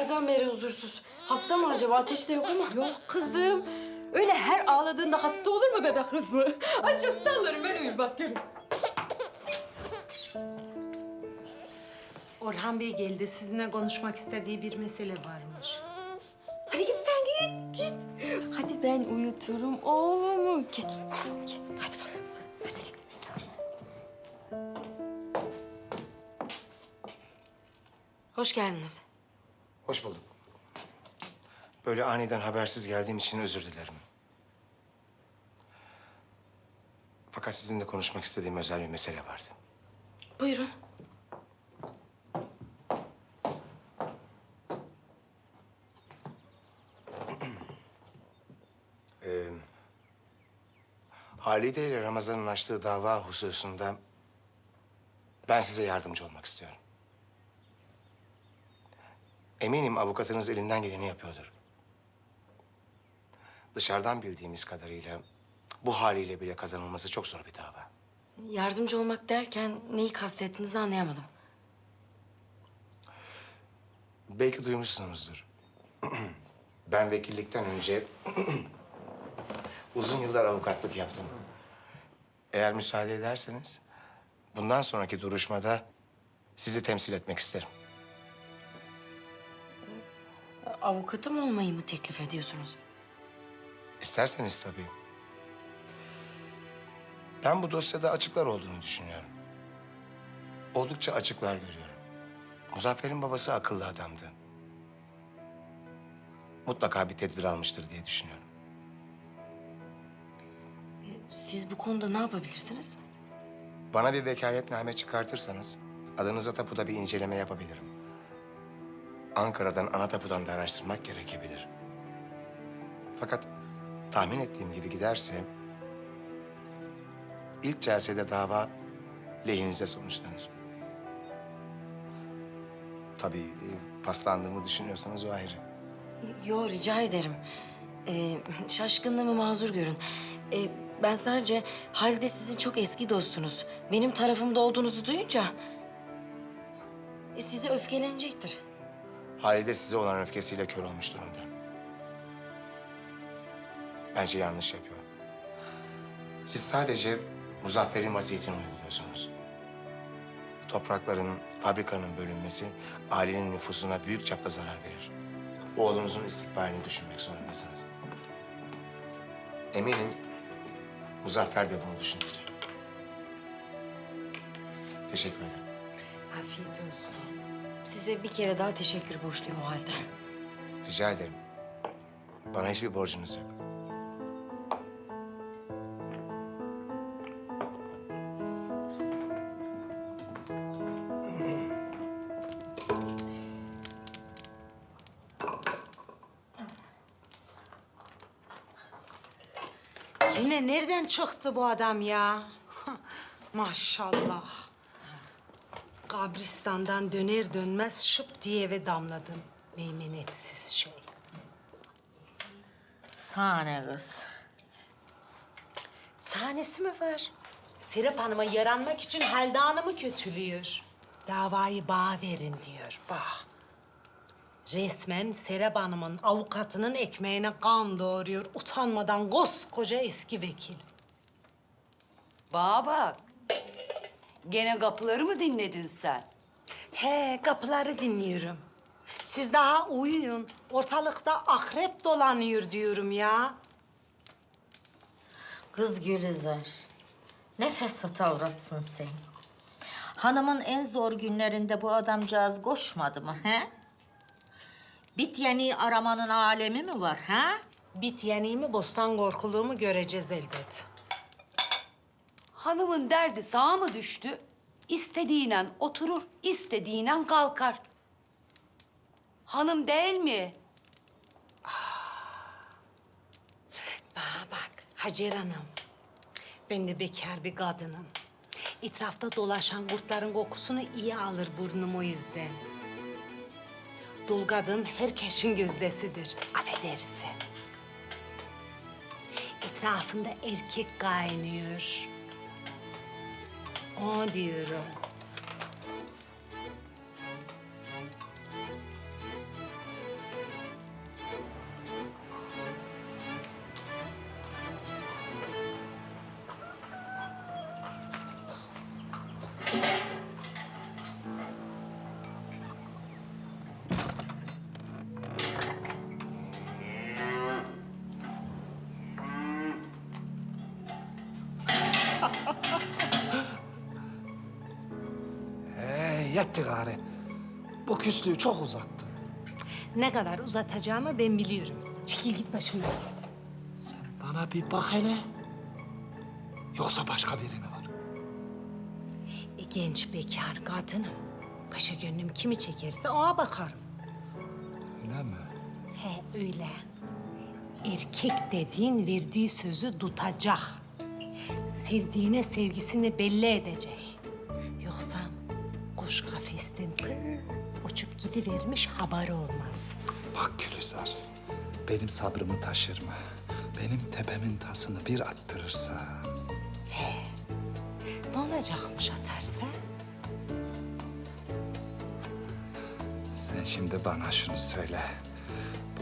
geceden beri huzursuz. Hasta mı acaba? Ateş de yok ama. Yok kızım. Öyle her ağladığında hasta olur mu bebek kız mı? Açık sallarım ben uyur bak görürsün. Orhan Bey geldi. Sizinle konuşmak istediği bir mesele varmış. Hadi git sen git git. Hadi ben uyuturum oğlumu. Gel, gel. Hadi bakalım. Hadi. Hoş geldiniz. Hoş bulduk. Böyle aniden habersiz geldiğim için özür dilerim. Fakat sizinle konuşmak istediğim özel bir mesele vardı. Buyurun. Ee, Halide ile Ramazan'ın açtığı dava hususunda ben size yardımcı olmak istiyorum. Eminim avukatınız elinden geleni yapıyordur. Dışarıdan bildiğimiz kadarıyla bu haliyle bile kazanılması çok zor bir dava. Yardımcı olmak derken neyi kastettiğinizi anlayamadım. Belki duymuşsunuzdur. ben vekillikten önce uzun yıllar avukatlık yaptım. Eğer müsaade ederseniz bundan sonraki duruşmada sizi temsil etmek isterim. Avukatım olmayı mı teklif ediyorsunuz? İsterseniz tabii. Ben bu dosyada açıklar olduğunu düşünüyorum. Oldukça açıklar görüyorum. Muzaffer'in babası akıllı adamdı. Mutlaka bir tedbir almıştır diye düşünüyorum. Siz bu konuda ne yapabilirsiniz? Bana bir vekaletname çıkartırsanız adınıza tapuda bir inceleme yapabilirim. Ankara'dan ana tapudan da araştırmak gerekebilir. Fakat tahmin ettiğim gibi giderse ilk celsede dava lehinize sonuçlanır. Tabii e, paslandığımı düşünüyorsanız o ayrı. Yo rica ederim. Ee, şaşkınlığımı mazur görün. Ee, ben sadece Halide sizin çok eski dostunuz. Benim tarafımda olduğunuzu duyunca e, size öfkelenecektir. Halide size olan öfkesiyle kör olmuş durumda. Bence yanlış yapıyor. Siz sadece Muzaffer'in vaziyetini uyguluyorsunuz. Toprakların, fabrikanın bölünmesi ailenin nüfusuna büyük çapta zarar verir. Oğlunuzun istikbalini düşünmek zorundasınız. Eminim Muzaffer de bunu düşünüyordur. Teşekkür ederim. Afiyet olsun. Size bir kere daha teşekkür borçluyum o halde. Rica ederim. Bana hiçbir borcunuz yok. Yine nereden çıktı bu adam ya? Maşallah. Kabristan'dan döner dönmez şıp diye eve damladım. Meymenetsiz şey. Sahne kız. Sahnesi mi var? Serap Hanım'a yaranmak için Halide Hanım'ı kötülüyor. Davayı bağ verin diyor, bağ. Resmen Serap Hanım'ın avukatının ekmeğine kan doğuruyor. Utanmadan koskoca eski vekil. Bana bak. Gene kapıları mı dinledin sen? He, kapıları dinliyorum. Siz daha uyuyun. Ortalıkta akrep dolanıyor diyorum ya. Kız Gülizar. Ne fesat avratsın sen. Hanımın en zor günlerinde bu adamcağız koşmadı mı he? Bit yeni aramanın alemi mi var ha? Bit yeniğimi, bostan korkuluğumu göreceğiz elbet. Hanımın derdi sağa mı düştü? İstediğinden oturur, istediğinden kalkar. Hanım değil mi? Bana bak Hacer Hanım. Ben de bekar bir kadınım. Etrafta dolaşan kurtların kokusunu iyi alır burnum o yüzden. Dul kadın herkesin gözdesidir. Affedersin. Etrafında erkek kaynıyor. O diyorum. Yetti gari. Bu küslüğü çok uzattın. Ne kadar uzatacağımı ben biliyorum. Çekil git başımdan. Sen bana bir bak hele. Yoksa başka biri mi var? E, genç bekar kadınım. Paşa gönlüm kimi çekerse ona bakarım. Öyle mi? He öyle. Erkek dediğin verdiği sözü tutacak. Sevdiğine sevgisini belli edecek. Yoksa kuş kafesten pır uçup gidivermiş haberi olmaz. Bak Gülizar, benim sabrımı taşırma. Benim tepemin tasını bir attırırsa... Ne olacakmış atarsa? Sen şimdi bana şunu söyle.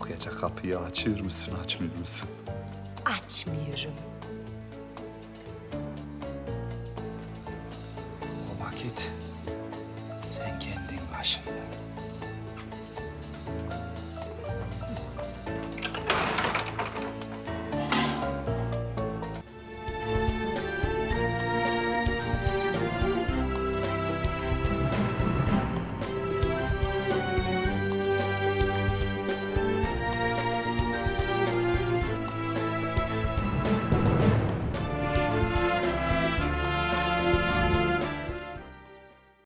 Bu gece kapıyı açıyor musun, açmıyor musun? Açmıyorum. O